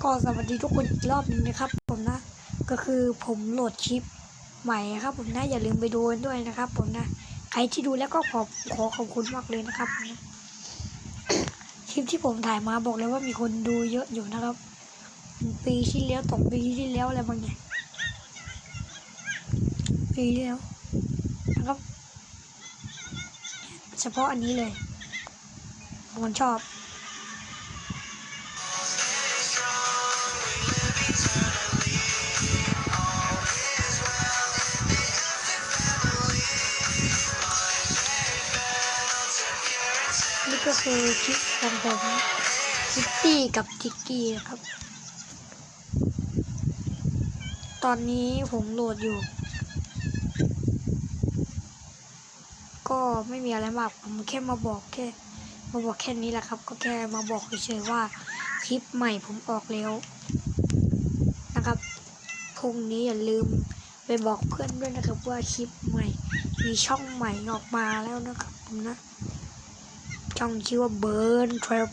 ก็สวัสดีทุกคนอีกรอบหนึงนะครับ ผมนะ ก็คือผมโหลดคลิปใหม่ครับ ผมนะอย่าลืมไปดูด้วยนะครับ ผมนะ ใครที่ดูแล้วก็ขอขอขอบคุณมากเลยนะครับนะคลิปที่ผมถ่ายมาบอกเลยว่ามีคนดูเยอะอยู่นะครับ ปีที่แล้วสองปีที่แล้วอะไรบางอย่างปีที่แล้วนะครับ เฉพาะอันนี้เลยผมชอบ นี่ก็คือคลิปของผมคิตตี้กับจิกกี้ครับ ตอนนี้ผมโหลดอยู่ ก็ไม่มีอะไรมาก ผมแค่มาบอกแค่ มาบอกแค่นี้แหละครับ ก็แค่มาบอกเฉยๆว่าคลิปใหม่ผมออกแล้ว นะครับพรุ่งนี้อย่าลืมไปบอกเพื่อนด้วยนะครับว่าคลิปใหม่ มีช่องใหม่ออกมาแล้วนะครับผมนะ ต้องชื่อว่าเบิร์นทร p